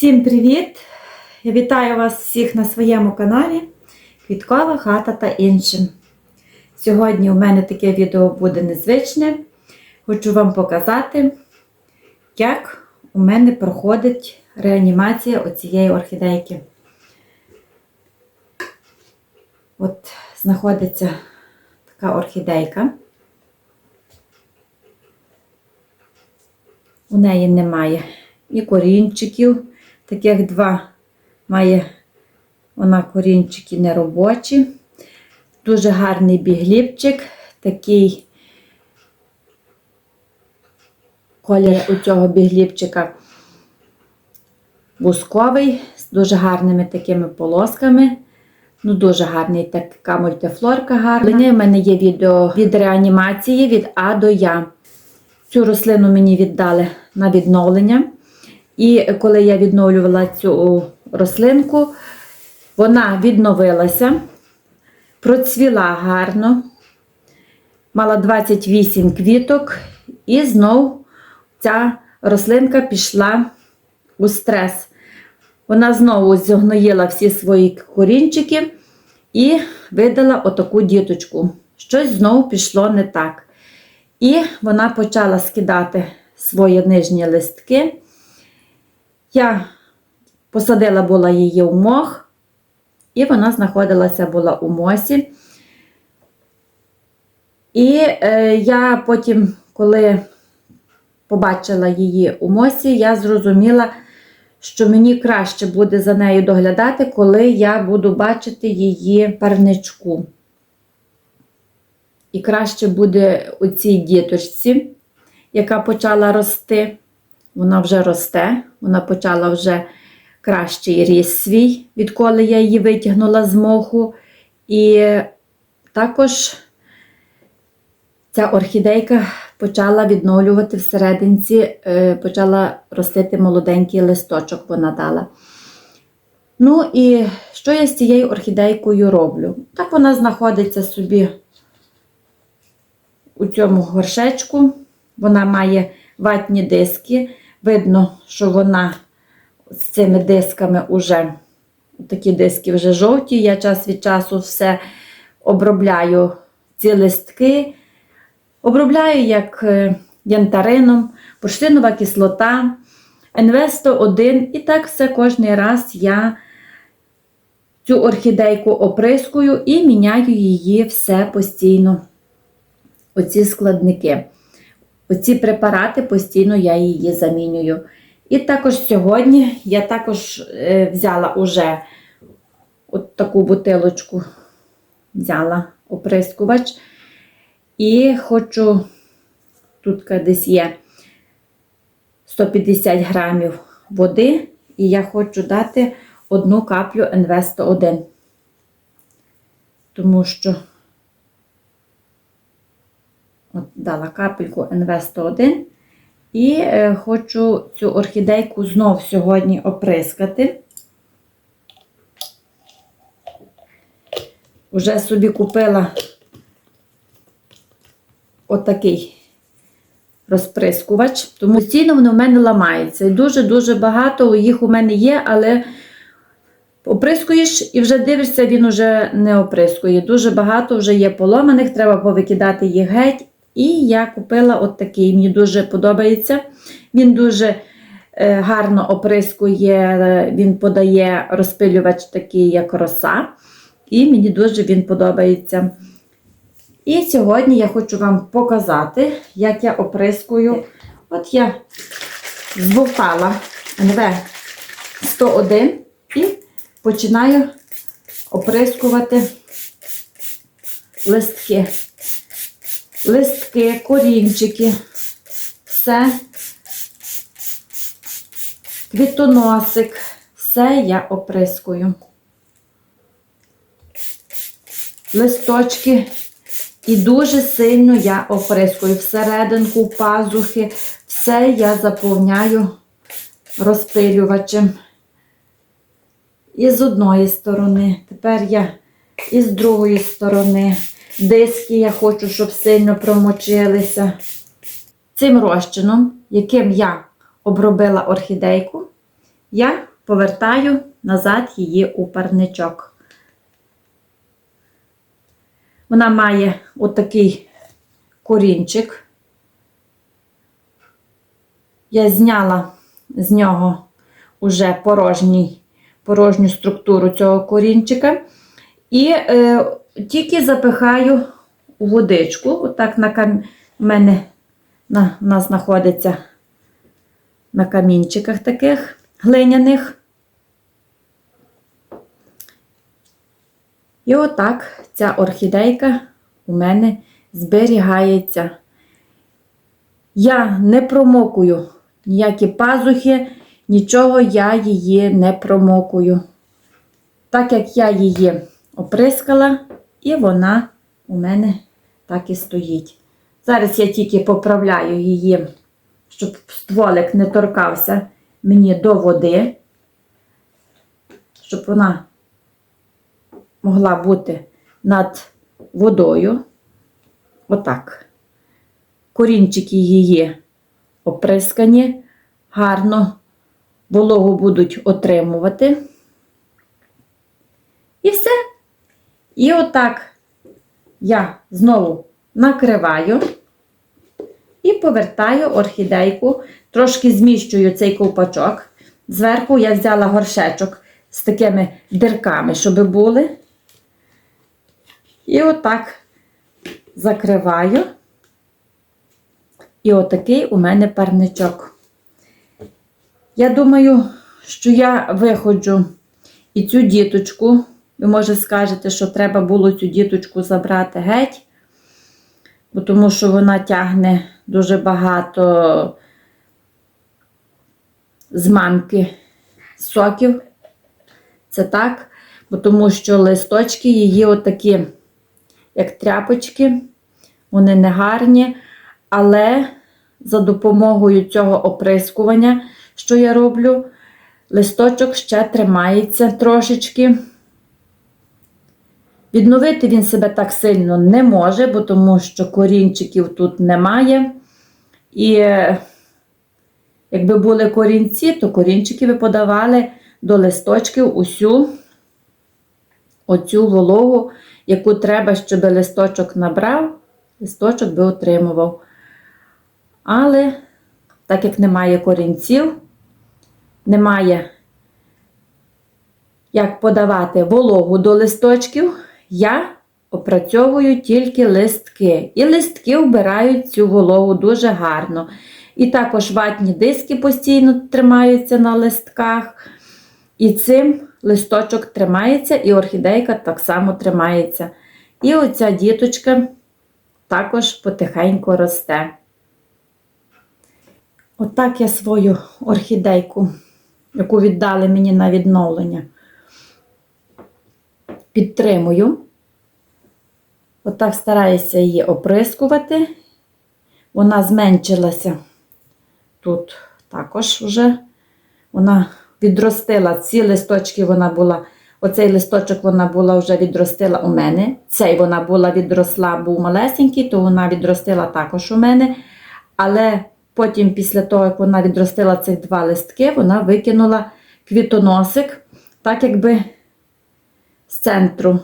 Всім привіт! Я вітаю вас всіх на своєму каналі Квіткова хата та іншим. Сьогодні у мене таке відео буде незвичне. Хочу вам показати, як у мене проходить реанімація оцієї орхідейки. От знаходиться така орхідейка. У неї немає ні корінчиків, таких два має вона корінчики неробочі. Дуже гарний бігліпчик, такий колір у цього бігліпчика бусковий, з дуже гарними такими полосками. Ну, дуже гарний така мультифлорка гарна. У мене є відео від реанімації від А до Я. Цю рослину мені віддали на відновлення. І коли я відновлювала цю рослинку, вона відновилася, процвіла гарно, мала 28 квіток, і знов ця рослинка пішла у стрес. Вона знову згноїла всі свої корінчики і видала отаку діточку. Щось знову пішло не так. І вона почала скидати свої нижні листки. Я посадила була її у мох, і вона знаходилася була у мосі. І е, я потім, коли побачила її у мосі, я зрозуміла, що мені краще буде за нею доглядати, коли я буду бачити її парничку. І краще буде у цій діточці, яка почала рости. Вона вже росте, вона почала вже кращий ріст свій, відколи я її витягнула з моху. І також ця орхідейка почала відновлювати всерединці, е, почала ростити молоденький листочок, вона дала. Ну і що я з цією орхідейкою роблю? Так вона знаходиться собі у цьому горшечку. Вона має ватні диски. Видно, що вона з цими дисками вже, такі диски вже жовті. Я час від часу все обробляю ці листки. Обробляю як е, янтарином, бурштинова кислота, НВ-101. І так все кожен раз я цю орхідейку оприскую і міняю її все постійно. Оці складники. Оці препарати постійно я її замінюю. І також сьогодні я також е, взяла уже от таку бутилочку, взяла оприскувач. І хочу, тут десь є 150 грамів води, і я хочу дати одну каплю НВ-101. Тому що От Дала капельку НВ-101. І е, хочу цю орхідейку знов сьогодні оприскати. Уже собі купила отакий розприскувач, тому постійно вони в мене ламаються. І дуже-дуже багато їх у мене є, але оприскуєш і вже дивишся, він вже не оприскує. Дуже багато вже є поломаних, треба повикидати їх геть. І я купила от такий, мені дуже подобається. Він дуже е, гарно оприскує, е, він подає розпилювач такий, як роса. І мені дуже він подобається. І сьогодні я хочу вам показати, як я оприскую. От я збовтала НВ-101 і починаю оприскувати листки листки, корінчики, все, квітоносик, все я оприскую. Листочки і дуже сильно я оприскую. Всерединку, пазухи, все я заповняю розпилювачем. І з одної сторони, тепер я і з другої сторони. Диски я хочу, щоб сильно промочилися. Цим розчином, яким я обробила орхідейку, я повертаю назад її у парничок. Вона має отакий корінчик. Я зняла з нього уже порожній, порожню структуру цього корінчика. І е, тільки запихаю у водичку. Отак на кам... мене на, в нас знаходиться на камінчиках таких глиняних. І отак ця орхідейка у мене зберігається. Я не промокую ніякі пазухи, нічого я її не промокую. Так як я її оприскала, і вона у мене так і стоїть. Зараз я тільки поправляю її, щоб стволик не торкався мені до води, щоб вона могла бути над водою. Отак. Корінчики її оприскані, гарно вологу будуть отримувати. І все. І отак я знову накриваю і повертаю орхідейку, трошки зміщую цей ковпачок. Зверху я взяла горшечок з такими дирками, щоб були. І отак закриваю. І отакий у мене парничок. Я думаю, що я виходжу і цю діточку. Ви, може, скажете, що треба було цю діточку забрати геть, бо тому що вона тягне дуже багато з мамки соків. Це так, бо тому що листочки її отакі, як тряпочки, вони не гарні, але за допомогою цього оприскування, що я роблю, листочок ще тримається трошечки. Відновити він себе так сильно не може, бо тому що корінчиків тут немає. І якби були корінці, то корінчики ви подавали до листочків усю оцю вологу, яку треба, щоб листочок набрав, листочок би отримував. Але, так як немає корінців, немає як подавати вологу до листочків, я опрацьовую тільки листки. І листки вбирають цю вологу дуже гарно. І також ватні диски постійно тримаються на листках. І цим листочок тримається, і орхідейка так само тримається. І оця діточка також потихеньку росте. Отак я свою орхідейку, яку віддали мені на відновлення, підтримую. Отак стараюся її оприскувати. Вона зменшилася тут також вже. Вона відростила ці листочки, вона була. Оцей листочок вона була вже відростила у мене. Цей вона була відросла, був малесенький, то вона відростила також у мене. Але потім, після того, як вона відростила цих два листки, вона викинула квітоносик, так якби з центру.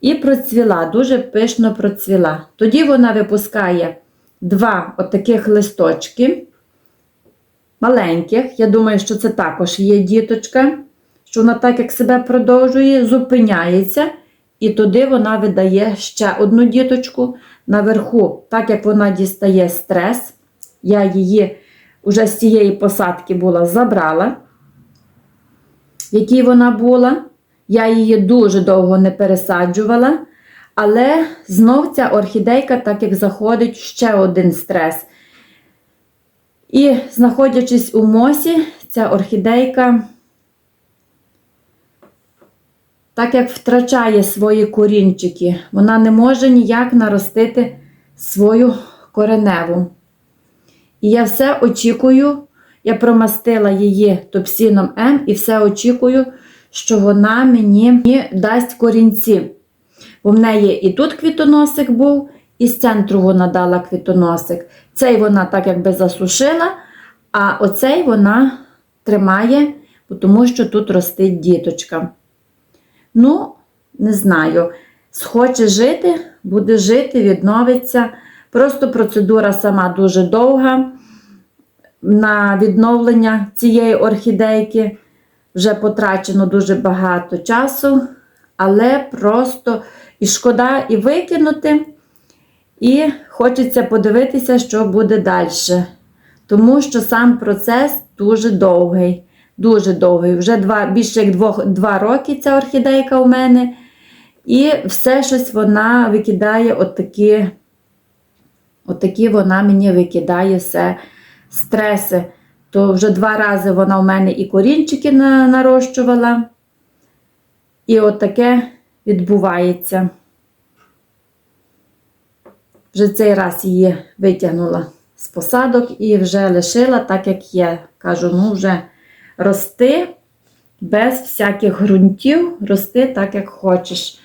І процвіла, дуже пишно процвіла. Тоді вона випускає два отаких листочки. Маленьких, я думаю, що це також є діточка, що вона так як себе продовжує, зупиняється, і туди вона видає ще одну діточку наверху, так як вона дістає стрес, я її вже з цієї посадки була забрала, якій вона була. Я її дуже довго не пересаджувала, але знов ця орхідейка, так як заходить ще один стрес. І, знаходячись у мосі, ця орхідейка, так як втрачає свої корінчики, вона не може ніяк наростити свою кореневу. І я все очікую, я промастила її топсіном М і все очікую, що вона мені дасть корінці. Бо в неї і тут квітоносик був, і з центру вона дала квітоносик. Цей вона так якби засушила, а оцей вона тримає, тому що тут ростить діточка. Ну, не знаю. Схоче жити, буде жити, відновиться. Просто процедура сама дуже довга. На відновлення цієї орхідейки вже потрачено дуже багато часу, але просто і шкода і викинути, і хочеться подивитися, що буде далі. Тому що сам процес дуже довгий. Дуже довгий. Вже два, більше як двох, два роки ця орхідейка у мене. І все щось вона викидає отакі, отакі вона мені викидає все стреси. То вже два рази вона у мене і корінчики нарощувала. І отаке відбувається. Вже цей раз її витягнула з посадок і вже лишила так, як є. Кажу, ну вже рости без всяких ґрунтів, рости так, як хочеш.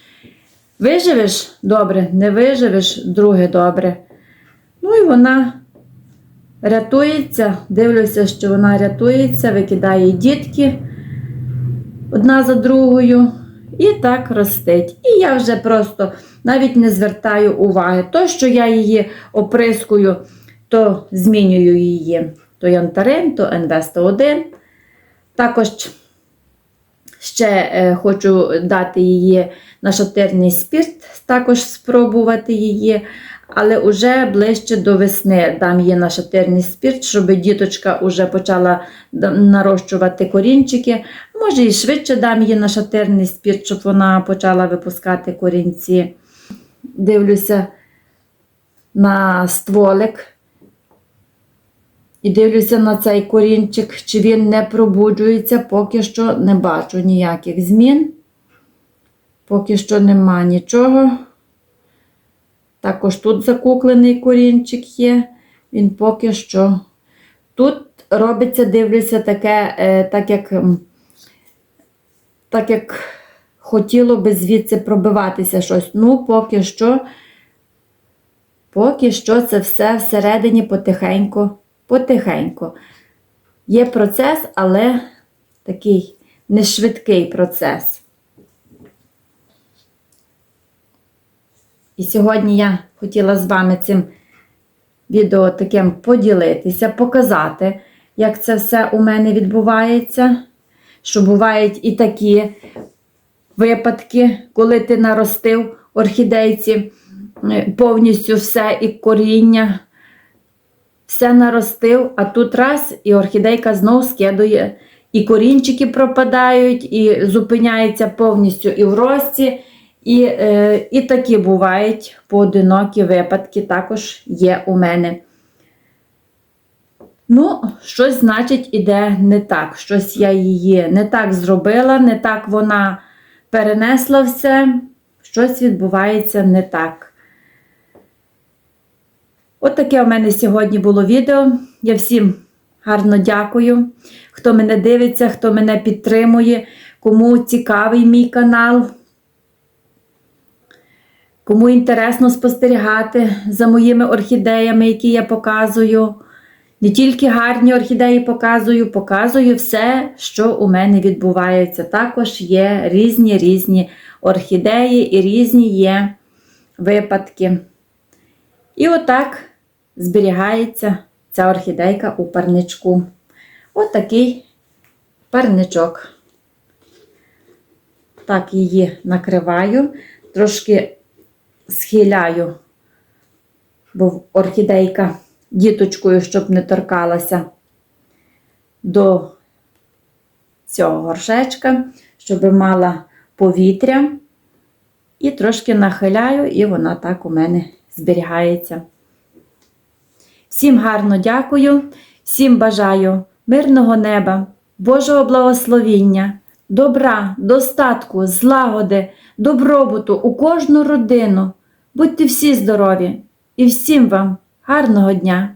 Виживеш добре, не виживеш друге добре. Ну і вона рятується. Дивлюся, що вона рятується, викидає дітки одна за другою. І так ростить. І я вже просто навіть не звертаю уваги. То, що я її оприскую, то змінюю її. То янтарин, то НВ-101. Також ще е, хочу дати її на шатирний спірт, також спробувати її. Але вже ближче до весни дам її на шатирний спірт, щоб діточка вже почала нарощувати корінчики. Може і швидше дам її на шатирний спірт, щоб вона почала випускати корінці. Дивлюся на стволик. І дивлюся на цей корінчик, чи він не пробуджується, поки що не бачу ніяких змін. Поки що нема нічого. Також тут закуклений корінчик є. Він поки що. Тут робиться, дивлюся, таке, е, так як, так як хотіло би звідси пробиватися щось. Ну, поки що, поки що це все всередині потихеньку, потихеньку. Є процес, але такий нешвидкий процес. І сьогодні я хотіла з вами цим відео таким поділитися, показати, як це все у мене відбувається. Що бувають і такі випадки, коли ти наростив орхідейці е, повністю все і коріння, все наростив, а тут раз, і орхідейка знов скидує, і корінчики пропадають, і зупиняється повністю і в рості. І, е, і такі бувають поодинокі випадки, також є у мене. Ну, щось, значить, іде не так. Щось я її не так зробила, не так вона перенесла все, щось відбувається не так. От таке у мене сьогодні було відео. Я всім гарно дякую, хто мене дивиться, хто мене підтримує, кому цікавий мій канал. Кому інтересно спостерігати за моїми орхідеями, які я показую. Не тільки гарні орхідеї показую, показую все, що у мене відбувається. Також є різні різні орхідеї і різні є випадки. І отак зберігається ця орхідейка у парничку. Отакий парничок. Так, її накриваю, трошки схиляю, бо орхідейка діточкою, щоб не торкалася до цього горшечка, щоб мала повітря. І трошки нахиляю, і вона так у мене зберігається. Всім гарно дякую, всім бажаю мирного неба, Божого благословіння, добра, достатку, злагоди, добробуту у кожну родину. Будьте всі здорові і всім вам гарного дня!